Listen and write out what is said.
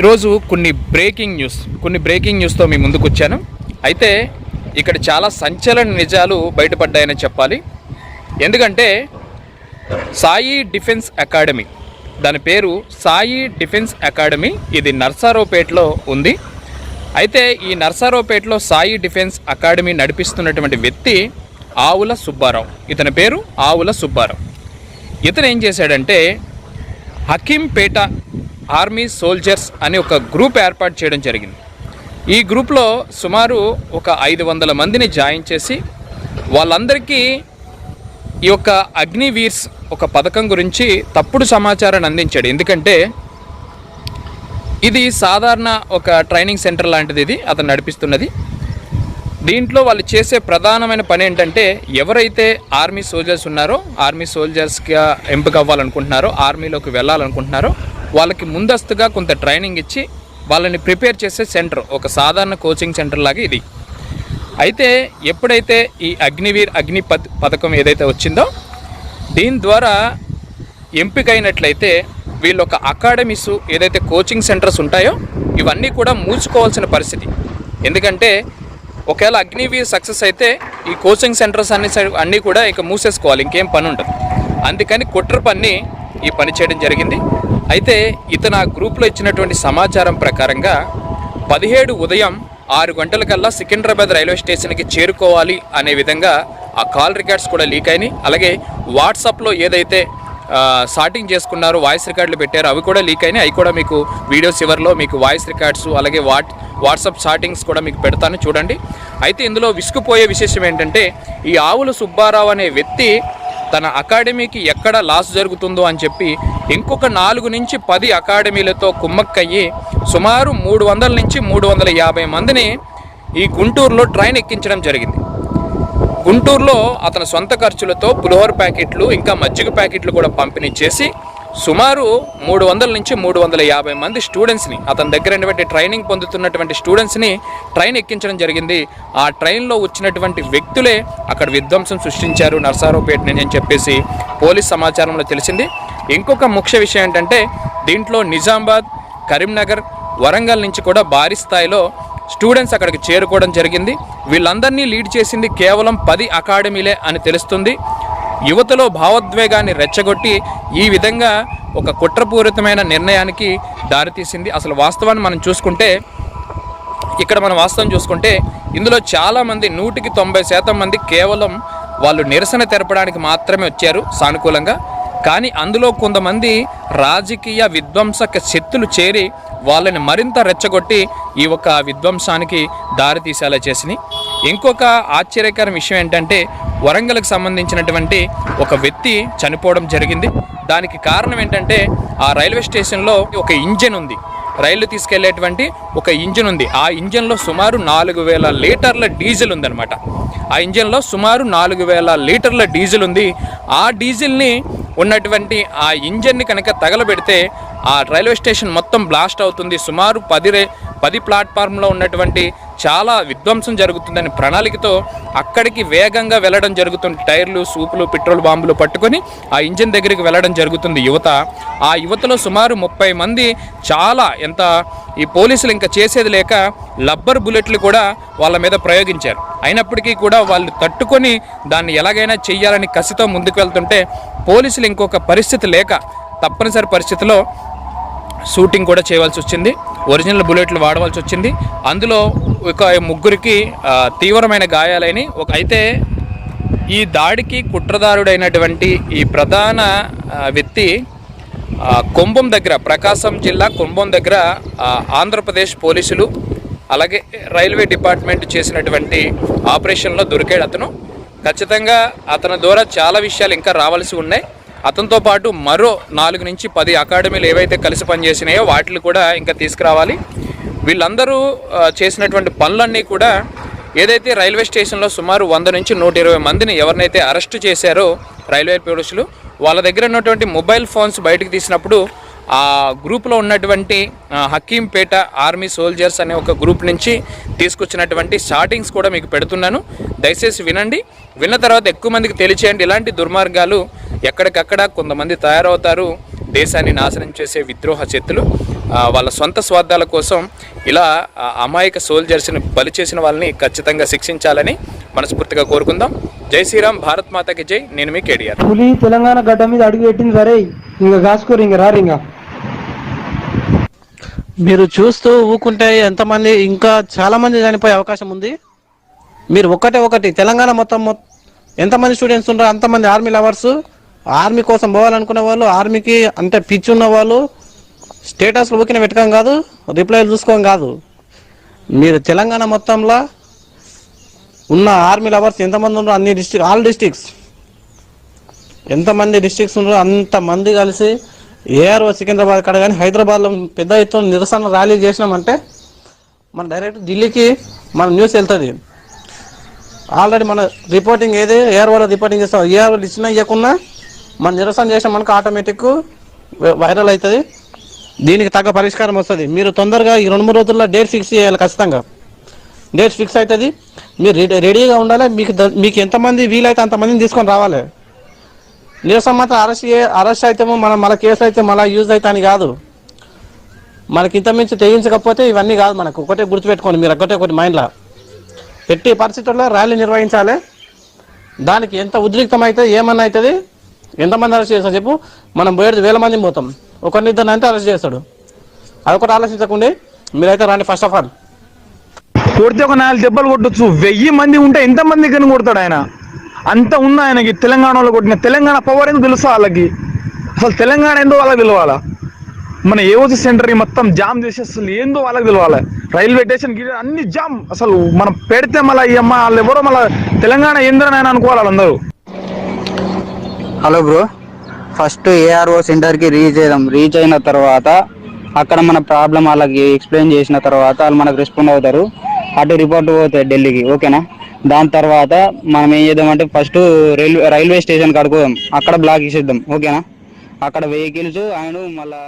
ఈరోజు కొన్ని breaking news కొన్ని బ్రేకింగ్ న్యూస్తో మీ ముందుకు వచ్చాను అయితే ఇక్కడ చాలా సంచలన నిజాలు బయటపడ్డాయని చెప్పాలి. ఎందుకంటే సాయి డిఫెన్స్ అకాడమీ దాని పేరు సాయి డిఫెన్స్ అకాడమీ ఇది నర్సారావుపేటలో ఉంది. అయితే ఈ నర్సారావుపేటలో సాయి డిఫెన్స్ అకాడమీ నడిపిస్తున్నటువంటి వ్యక్తి ఆవుల సుబ్బారావు. ఇతని పేరు ఆవుల సుబ్బారావు. ఇతను ఏం చేశాడంటే హకీంపేట ఆర్మీ సోల్జర్స్ అని ఒక గ్రూప్ ఏర్పాటు చేయడం జరిగింది. ఈ గ్రూప్లో సుమారు ఒక ఐదు వందల మందిని జాయిన్ చేసి వాళ్ళందరికీ ఈ యొక్క అగ్నివీర్స్ ఒక పథకం గురించి తప్పుడు సమాచారాన్ని అందించాడు. ఎందుకంటే ఇది సాధారణ ఒక ట్రైనింగ్ సెంటర్ లాంటిది ఇది అతను నడిపిస్తున్నది. దీంట్లో వాళ్ళు చేసే ప్రధానమైన పని ఏంటంటే ఎవరైతే ఆర్మీ సోల్జర్స్ ఉన్నారో ఆర్మీ సోల్జర్స్గా ఎంపిక అవ్వాలనుకుంటున్నారో ఆర్మీలోకి వెళ్ళాలనుకుంటున్నారో వాళ్ళకి ముందస్తుగా కొంత ట్రైనింగ్ ఇచ్చి వాళ్ళని ప్రిపేర్ చేసే సెంటర్ ఒక సాధారణ కోచింగ్ సెంటర్ లాగా ఇది. అయితే ఎప్పుడైతే ఈ అగ్నివీర్ అగ్ని పథకం ఏదైతే వచ్చిందో దీని ద్వారా ఎంపికైనట్లయితే వీళ్ళు ఒక అకాడమీస్ ఏదైతే కోచింగ్ సెంటర్స్ ఉంటాయో ఇవన్నీ కూడా మూసుకోవాల్సిన పరిస్థితి. ఎందుకంటే ఒకవేళ అగ్నివీర్ సక్సెస్ అయితే ఈ కోచింగ్ సెంటర్స్ అన్ని అన్నీ కూడా ఇక మూసేసుకోవాలి ఇంకేం పని ఉండదు. అందుకని కుట్ర పని ఈ పని చేయడం జరిగింది. అయితే ఇతను ఆ గ్రూప్లో ఇచ్చినటువంటి సమాచారం ప్రకారంగా పదిహేడు ఉదయం ఆరు గంటలకల్లా సికింద్రాబాద్ రైల్వే స్టేషన్కి చేరుకోవాలి అనే విధంగా ఆ కాల్ రికార్డ్స్ కూడా లీక్ అయినాయి. అలాగే వాట్సాప్లో ఏదైతే ఆ, షార్టింగ్ చేసుకున్నారో వాయిస్ రికార్డులు పెట్టారో అవి కూడా లీక్ అయినాయి. అవి కూడా మీకు వీడియో చివరిలో మీకు వాయిస్ రికార్డ్స్ అలాగే వాట్ వాట్సాప్ షార్టింగ్స్ కూడా మీకు పెడతాను చూడండి. అయితే ఇందులో విసుకుపోయే విశేషం ఏంటంటే ఈ ఆవుల సుబ్బారావు అనే వ్యక్తి తన అకాడమీకి ఎక్కడ లాస్ జరుగుతుందో అని చెప్పి ఇంకొక నాలుగు నుంచి పది అకాడమీలతో కుమ్మక్కయ్యి సుమారు మూడు వందల నుంచి మూడు వందల యాభై మందిని ఈ గుంటూరులో ట్రైన్ ఎక్కించడం జరిగింది. గుంటూరులో అతని సొంత ఖర్చులతో పులిహోర ప్యాకెట్లు ఇంకా మజ్జిగ ప్యాకెట్లు కూడా పంపిణీ చేసి సుమారు మూడు వందల నుంచి మూడు వందల యాభై మంది స్టూడెంట్స్ని అతని దగ్గర ఉన్నటువంటి ట్రైనింగ్ పొందుతున్నటువంటి స్టూడెంట్స్ని ట్రైన్ ఎక్కించడం జరిగింది. ఆ ట్రైన్లో వచ్చినటువంటి వ్యక్తులే అక్కడ విధ్వంసం సృష్టించారు నర్సారావుపేటని అని చెప్పేసి పోలీస్ సమాచారంలో తెలిసింది. ఇంకొక ముఖ్య విషయం ఏంటంటే దీంట్లో నిజామాబాద్ కరీంనగర్ వరంగల్ నుంచి కూడా భారీ స్థాయిలో స్టూడెంట్స్ అక్కడికి చేరుకోవడం జరిగింది. వీళ్ళందరినీ లీడ్ చేసింది కేవలం పది అకాడమీలే అని తెలుస్తుంది. యువతలో భావోద్వేగాన్ని రెచ్చగొట్టి ఈ విధంగా ఒక కుట్రపూరితమైన నిర్ణయానికి దారితీసింది అసలు వాస్తవాన్ని మనం చూసుకుంటే ఇక్కడ మనం వాస్తవం చూసుకుంటే ఇందులో చాలామంది నూటికి తొంభై శాతం మంది కేవలం వాళ్ళు నిరసన తెరపడానికి మాత్రమే వచ్చారు సానుకూలంగా. కానీ అందులో కొంతమంది రాజకీయ విధ్వంసక శక్తులు చేరి వాళ్ళని మరింత రెచ్చగొట్టి ఈ ఒక విధ్వంసానికి దారితీసేలా చేసినాయి. ఇంకొక ఆశ్చర్యకర విషయం ఏంటంటే వరంగల్కి సంబంధించినటువంటి ఒక వ్యక్తి చనిపోవడం జరిగింది. దానికి కారణం ఏంటంటే ఆ రైల్వే స్టేషన్లో ఒక ఇంజన్ ఉంది. రైలు తీసుకెళ్ళేటువంటి ఒక ఇంజన్ ఉంది. ఆ ఇంజన్లో సుమారు నాలుగు వేల లీటర్ల డీజిల్ ఉందన్నమాట. ఆ ఇంజన్లో సుమారు నాలుగు వేల లీటర్ల డీజిల్ ఉంది. ఆ డీజిల్ని ఉన్నటువంటి ఆ ఇంజన్ని కనుక తగలబెడితే ఆ రైల్వే స్టేషన్ మొత్తం బ్లాస్ట్ అవుతుంది. సుమారు పది రే పది ప్లాట్ఫామ్లో ఉన్నటువంటి చాలా విధ్వంసం జరుగుతుందని ప్రణాళికతో అక్కడికి వేగంగా వెళ్ళడం జరుగుతుంది. టైర్లు సూపులు పెట్రోల్ బాంబులు పట్టుకొని ఆ ఇంజిన్ దగ్గరికి వెళ్ళడం జరుగుతుంది. యువత ఆ యువతలో సుమారు ముప్పై మంది చాలా ఎంత ఈ పోలీసులు ఇంకా చేసేది లేక లబ్బర్ బుల్లెట్లు కూడా వాళ్ళ మీద ప్రయోగించారు. అయినప్పటికీ కూడా వాళ్ళు తట్టుకొని దాన్ని ఎలాగైనా చెయ్యాలని కసితో ముందుకు వెళ్తుంటే పోలీసులు ఇంకొక పరిస్థితి లేక తప్పనిసరి పరిస్థితిలో షూటింగ్ కూడా చేయవలసి వచ్చింది. ఒరిజినల్ బుల్లెట్లు వాడవలసి వచ్చింది. అందులో ఒక ముగ్గురికి తీవ్రమైన గాయాలని ఒక అయితే ఈ దాడికి కుట్రదారుడైనటువంటి ఈ ప్రధాన వ్యక్తి కుంభం దగ్గర ప్రకాశం జిల్లా కుంభం దగ్గర ఆంధ్రప్రదేశ్ పోలీసులు అలాగే రైల్వే డిపార్ట్మెంట్ చేసినటువంటి ఆపరేషన్లో దొరికాడు అతను. ఖచ్చితంగా అతని ద్వారా చాలా విషయాలు ఇంకా రావాల్సి ఉన్నాయి. అతనితో పాటు మరో నాలుగు నుంచి పది అకాడమీలు ఏవైతే కలిసి పనిచేసినాయో వాటిని కూడా ఇంకా తీసుకురావాలి. వీళ్ళందరూ చేసినటువంటి పనులన్నీ కూడా ఏదైతే రైల్వే స్టేషన్లో సుమారు వంద నుంచి నూట ఇరవై మందిని ఎవరినైతే అరెస్ట్ చేశారో రైల్వే పోలీసులు వాళ్ళ దగ్గర ఉన్నటువంటి మొబైల్ ఫోన్స్ బయటకు తీసినప్పుడు ఆ గ్రూప్లో ఉన్నటువంటి హకీంపేట ఆర్మీ సోల్జర్స్ అనే ఒక గ్రూప్ నుంచి తీసుకొచ్చినటువంటి స్టార్టింగ్స్ కూడా మీకు పెడుతున్నాను. దయచేసి వినండి. విన్న తర్వాత ఎక్కువ మందికి తెలియచేయండి. ఇలాంటి దుర్మార్గాలు ఎక్కడికక్కడ కొంతమంది తయారవుతారు. దేశాన్ని నాశనం చేసే విద్రోహ శక్తులు వాళ్ళ సొంత స్వార్థాల కోసం ఇలా అమాయక సోల్జర్స్ని బలి చేసిన వాళ్ళని ఖచ్చితంగా శిక్షించాలని మనస్ఫూర్తిగా కోరుకుందాం. జై శ్రీరామ్ భారత్ మాతకి జై. నేను మీ కేడిఆర్ పులి తెలంగాణ గడ్డ మీద అడుగు పెట్టింది సరే. ఇంకా కాసుకోరు ఇంక రారు ఇంకా. మీరు చూస్తూ ఊకుంటే ఎంతమంది ఇంకా చాలా మంది చనిపోయే అవకాశం ఉంది. మీరు ఒకటే ఒకటి తెలంగాణ మొత్తం ఎంతమంది స్టూడెంట్స్ ఉన్నారో అంతమంది ఆర్మీ లవర్స్ ఆర్మీ కోసం పోవాలనుకునే వాళ్ళు ఆర్మీకి అంటే పిచ్చి ఉన్న వాళ్ళు స్టేటస్లు ఊకిన పెట్టడం కాదు రిప్లైలు చూసుకోం కాదు. మీరు తెలంగాణ మొత్తంలో ఉన్న ఆర్మీ లవర్స్ ఎంతమంది ఉన్నారో అన్ని డిస్ట్రిక్ట్ ఆల్ డిస్ట్రిక్ట్స్. ఎంతమంది డిస్టిక్స్ ఉన్నారో అంతమంది కలిసి ఏఆర్ఓ సికింద్రాబాద్ కాడ కానీ హైదరాబాద్లో పెద్ద ఎత్తున నిరసన ర్యాలీ చేసినామంటే మన డైరెక్ట్ ఢిల్లీకి మన న్యూస్ వెళ్తుంది. ఆల్రెడీ మన రిపోర్టింగ్ ఏది ఏఆర్ఓలో రిపోర్టింగ్ చేస్తాం. ఏఆర్ఓలు ఇచ్చినా ఇవ్వకున్నా మన నిరసన చేసిన మనకు ఆటోమేటిక్ వైరల్ అవుతుంది. దీనికి తగ్గ పరిష్కారం వస్తుంది. మీరు తొందరగా ఈ రెండు మూడు రోజుల్లో డేట్ ఫిక్స్ చేయాలి ఖచ్చితంగా. డేట్ ఫిక్స్ అవుతుంది. మీరు రెడీ రెడీగా ఉండాలి. మీకు మీకు ఎంతమంది వీలైతే అంతమందిని తీసుకొని రావాలి. నిరసన మాత్రం అరెస్ట్ అరెస్ట్ అయితే మనం మళ్ళీ కేసు అయితే మళ్ళీ యూజ్ అయితే అని కాదు. మనకి ఇంతమించి తెగించకపోతే ఇవన్నీ కాదు మనకు. ఒకటే గుర్తుపెట్టుకోండి మీరు ఒకటే ఒకటి మైండ్లో ఎట్టి పరిస్థితుల్లో ర్యాలీ నిర్వహించాలి. దానికి ఎంత ఉద్రిక్తం ఏమన్నా అవుతుంది? ఎంతమంది అరెస్ట్ చేస్తాడు చెప్పు? మనం పోయేది వేల మంది పోతాం. ఒకరిని ఇద్దరు అయితే అరెస్ట్ చేస్తాడు. అదొకటి ఆలోచించకండి మీరైతే రండి ఫస్ట్ ఆఫ్ ఆల్ కొడితే ఒక నాలుగు దెబ్బలు కొట్టొచ్చు. వెయ్యి మంది ఉంటే ఎంతమంది మంది కొడతాడు ఆయన? అంత ఉంది ఆయనకి తెలంగాణలో కొట్టిన తెలంగాణ పవర్ ఏందో తెలుసా వాళ్ళకి? అసలు తెలంగాణ ఏందో వాళ్ళకి తెలవాలా? మన ఏఓసి సెంటర్ మొత్తం జామ్ చేసి అసలు ఏందో వాళ్ళకి తెలవాలి? రైల్వే స్టేషన్ అన్ని జామ్. అసలు మనం పెడితే మళ్ళీ అమ్మ వాళ్ళు ఎవరో మళ్ళీ తెలంగాణ ఏందని ఆయన అనుకోవాలి వాళ్ళందరూ. Hello bro. ఫస్ట్ ఏఆర్ఓ సెంటర్కి రీచ్ అయ్యాం రీచ్ అయిన తర్వాత అక్కడ మన ప్రాబ్లం వాళ్ళకి ఎక్స్ప్లెయిన్ చేసిన తర్వాత వాళ్ళు మనకు రెస్పాండ్ అవుతారు. అటు రిపోర్ట్ పోతాయి ఢిల్లీకి ఓకేనా? దాని తర్వాత మనం ఏం చేద్దామంటే ఫస్ట్ రైల్వే రైల్వే స్టేషన్ కడుకోదాం అక్కడ బ్లాక్ ఇచ్చేద్దాం ఓకేనా? అక్కడ వెహికల్స్ అండ్ మళ్ళీ